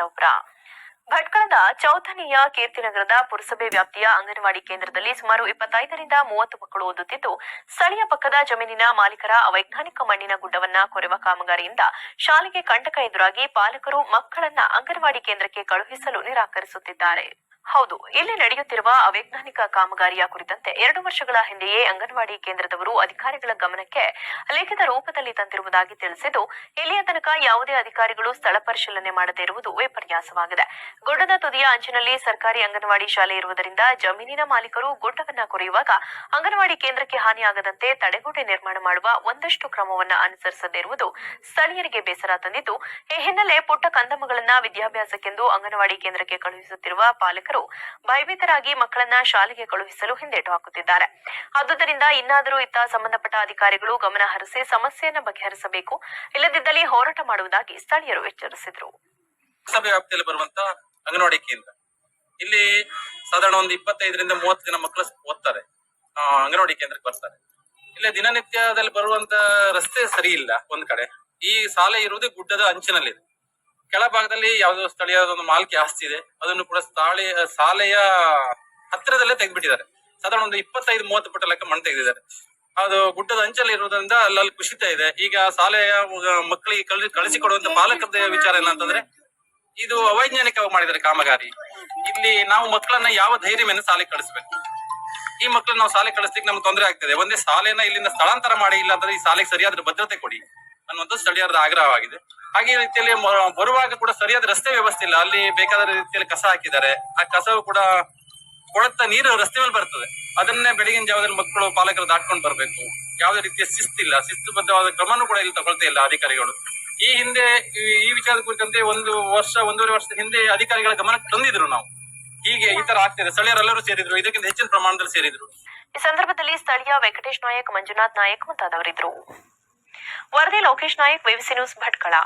ಪಾಂಡವಪುರ ಭಟ್ಕಳದ ಚೌಥನಿಯ ಕೀರ್ತಿನಗರದ ಪುರಸಭೆ ವ್ಯಾಪ್ತಿಯ ಅಂಗನವಾಡಿ ಕೇಂದ್ರದಲ್ಲಿ ಸುಮಾರು ಇಪ್ಪತ್ತೈದರಿಂದ ಮೂವತ್ತು ಮಕ್ಕಳು ಓದುತ್ತಿದ್ದು, ಸ್ಥಳೀಯ ಪಕ್ಕದ ಜಮೀನಿನ ಮಾಲೀಕರ ಅವೈಜ್ಞಾನಿಕ ಮಣ್ಣಿನ ಗುಡ್ಡವನ್ನ ಕೊರೆವ ಕಾಮಗಾರಿಯಿಂದ ಶಾಲೆಗೆ ಕಂಟಕ ಎದುರಾಗಿ ಪಾಲಕರು ಮಕ್ಕಳನ್ನ ಅಂಗನವಾಡಿ ಕೇಂದ್ರಕ್ಕೆ ಕಳುಹಿಸಲು ನಿರಾಕರಿಸುತ್ತಿದ್ದಾರೆ. ಹೌದು, ಇಲ್ಲಿ ನಡೆಯುತ್ತಿರುವ ಅವೈಜ್ಞಾನಿಕ ಕಾಮಗಾರಿಯ ಕುರಿತಂತೆ ಎರಡು ವರ್ಷಗಳ ಹಿಂದೆಯೇ ಅಂಗನವಾಡಿ ಕೇಂದ್ರದವರು ಅಧಿಕಾರಿಗಳ ಗಮನಕ್ಕೆ ಲಿಖಿತ ರೂಪದಲ್ಲಿ ತಂದಿರುವುದಾಗಿ ತಿಳಿಸಿದ್ದು, ಇಲ್ಲಿಯ ತನಕ ಯಾವುದೇ ಅಧಿಕಾರಿಗಳು ಸ್ಥಳ ಪರಿಶೀಲನೆ ಮಾಡದೇ ಇರುವುದು ವಿಪರ್ಯಾಸವಾಗಿದೆ. ಗುಡ್ಡದ ತುದಿಯ ಅಂಚಿನಲ್ಲಿ ಸರ್ಕಾರಿ ಅಂಗನವಾಡಿ ಶಾಲೆ ಇರುವುದರಿಂದ ಜಮೀನಿನ ಮಾಲೀಕರು ಗುಡ್ಡವನ್ನ ಕೊರೆಯುವಾಗ ಅಂಗನವಾಡಿ ಕೇಂದ್ರಕ್ಕೆ ಹಾನಿಯಾಗದಂತೆ ತಡೆಗೋಡೆ ನಿರ್ಮಾಣ ಮಾಡುವ ಒಂದಷ್ಟು ಕ್ರಮವನ್ನು ಅನುಸರಿಸದೇ ಇರುವುದು ಸ್ಥಳೀಯರಿಗೆ ಬೇಸರ ತಂದಿದ್ದು, ಈ ಹಿನ್ನೆಲೆ ಪುಟ್ಟ ಕಂದಮಗಳನ್ನ ವಿದ್ಯಾಭ್ಯಾಸಕ್ಕೆಂದು ಅಂಗನವಾಡಿ ಕೇಂದ್ರಕ್ಕೆ ಕಳುಹಿಸುತ್ತಿರುವ ಪಾಲಕರು ಭಯಭೀತರಾಗಿ ಮಕ್ಕಳನ್ನ ಶಾಲೆಗೆ ಕಳುಹಿಸಲು ಹಿಂದೇಟು ಹಾಕುತ್ತಿದ್ದಾರೆ. ಆದುದರಿಂದ ಇನ್ನಾದರೂ ಇತ್ತ ಸಂಬಂಧಪಟ್ಟ ಅಧಿಕಾರಿಗಳು ಗಮನ ಹರಿಸಿ ಸಮಸ್ಯೆಯನ್ನು ಬಗೆಹರಿಸಬೇಕು. ಇಲ್ಲದಿದ್ದಲ್ಲಿ ಹೋರಾಟ ಮಾಡುವುದಾಗಿ ಸ್ಥಳೀಯರು ಎಚ್ಚರಿಸಿದರು. ವ್ಯಾಪ್ತಿಯಲ್ಲಿ ಬರುವಂತ ಅಂಗನವಾಡಿ ಕೇಂದ್ರ. ಇಲ್ಲಿ ಸಾಧಾರಣ ಒಂದು ಇಪ್ಪತ್ತೈದರಿಂದ ಮೂವತ್ತು ಜನ ಮಕ್ಕಳು ಓದ್ತಾರೆ. ಅಂಗನವಾಡಿ ಕೇಂದ್ರಕ್ಕೆ ಬರ್ತಾರೆ. ಇಲ್ಲಿ ದಿನನಿತ್ಯದಲ್ಲಿ ಬರುವಂತ ರಸ್ತೆ ಸರಿ ಇಲ್ಲ ಒಂದ್ ಕಡೆ. ಈ ಶಾಲೆ ಇರುವುದು ಗುಡ್ಡದ ಅಂಚಿನಲ್ಲಿದೆ. ಕೆಳಭಾಗದಲ್ಲಿ ಯಾವುದೋ ಸ್ಥಳೀಯ ಒಂದು ಮಾಲ್ಕಿ ಆಸ್ತಿ ಇದೆ. ಅದನ್ನು ಕೂಡ ಸ್ಥಳೀಯ ಶಾಲೆಯ ಹತ್ತಿರದಲ್ಲೇ ತೆಗೆದ್ಬಿಟ್ಟಿದ್ದಾರೆ. ಸಾಧಾರಣ ಒಂದು ಇಪ್ಪತ್ತೈದು, ಮೂವತ್ತು ಪುಟ ಲೆಕ್ಕ ಮಣ್ಣು ತೆಗೆದಿದ್ದಾರೆ. ಅದು ಗುಡ್ಡದ ಅಂಚಲ್ಲಿ ಇರುವುದರಿಂದ ಅಲ್ಲಲ್ಲಿ ಕುಸಿತ ಇದೆ. ಈಗ ಶಾಲೆಯ ಮಕ್ಕಳಿಗೆ ಕಳಿಸಿ ಕಳಿಸಿಕೊಡುವಂತ ಪಾಲಕರ ವಿಚಾರ ಏನಂತಂದ್ರೆ ಇದು ಅವೈಜ್ಞಾನಿಕವಾಗಿ ಮಾಡಿದ್ದಾರೆ ಕಾಮಗಾರಿ. ಇಲ್ಲಿ ನಾವು ಮಕ್ಕಳನ್ನ ಯಾವ ಧೈರ್ಯ ಮೇಲೆ ಶಾಲೆಗೆ ಕಳಿಸ್ಬೇಕು? ಈ ಮಕ್ಕಳನ್ನ ನಾವು ಶಾಲೆ ಕಳಿಸ್ಲಿಕ್ಕೆ ನಮ್ಗೆ ತೊಂದರೆ ಆಗ್ತದೆ. ಒಂದೇ ಶಾಲೆನ ಇಲ್ಲಿಂದ ಸ್ಥಳಾಂತರ ಮಾಡಿ ಇಲ್ಲ ಅಂದ್ರೆ ಈ ಶಾಲೆಗೆ ಸರಿಯಾದ ಭದ್ರತೆ ಕೊಡಿ ಅನ್ನುವಂಥ ಸ್ಥಳೀಯರ ಆಗ್ರಹವಾಗಿದೆ. ಹಾಗೆ ರೀತಿಯಲ್ಲಿ ಬರುವಾಗ ಕೂಡ ಸರಿಯಾದ ರಸ್ತೆ ವ್ಯವಸ್ಥೆ ಇಲ್ಲ. ಅಲ್ಲಿ ಬೇಕಾದ ರೀತಿಯಲ್ಲಿ ಕಸ ಹಾಕಿದ್ದಾರೆ. ಆ ಕಸವು ಕೂಡ ಕೊಳತ ನೀರು ರಸ್ತೆ ಮೇಲೆ ಬರ್ತದೆ. ಅದನ್ನೇ ಬೆಳಗಿನ ಜಾವದಲ್ಲಿ ಮಕ್ಕಳು, ಪಾಲಕರು ದಾಟ್ಕೊಂಡು ಬರಬೇಕು. ಯಾವುದೇ ರೀತಿಯ ಶಿಸ್ತಿಲ್ಲ ಶಿಸ್ತುಬದ್ಧವಾದ ಕ್ರಮನೂ ಕೂಡ ಇಲ್ಲಿ ತಗೊಳ್ತಾ ಇಲ್ಲ ಅಧಿಕಾರಿಗಳು. ಈ ಹಿಂದೆ, ಈ- ವಿಚಾರದ ಕುರಿತಂತೆ ಒಂದು ವರ್ಷ, ಒಂದೂವರೆ ವರ್ಷದ ಹಿಂದೆ ಅಧಿಕಾರಿಗಳ ಗಮನಕ್ಕೆ ತಂದಿದ್ರು ನಾವು. ಹೀಗೆ ಈ ತರ ಆಗ್ತಿದೆ. ಸ್ಥಳೀಯರೆಲ್ಲರೂ ಸೇರಿದ್ರು. ಇದಕ್ಕಿಂತ ಹೆಚ್ಚಿನ ಪ್ರಮಾಣದಲ್ಲಿ ಸೇರಿದ್ರು. ಈ ಸಂದರ್ಭದಲ್ಲಿ ಸ್ಥಳೀಯ ವೆಂಕಟೇಶ್ ನಾಯಕ್, ಮಂಜುನಾಥ್ ನಾಯಕ್ ಮುಂತಾದವರಿದ್ದರು. वर्धे लोकेश नायक वेबसी न्यूज़ भटकडा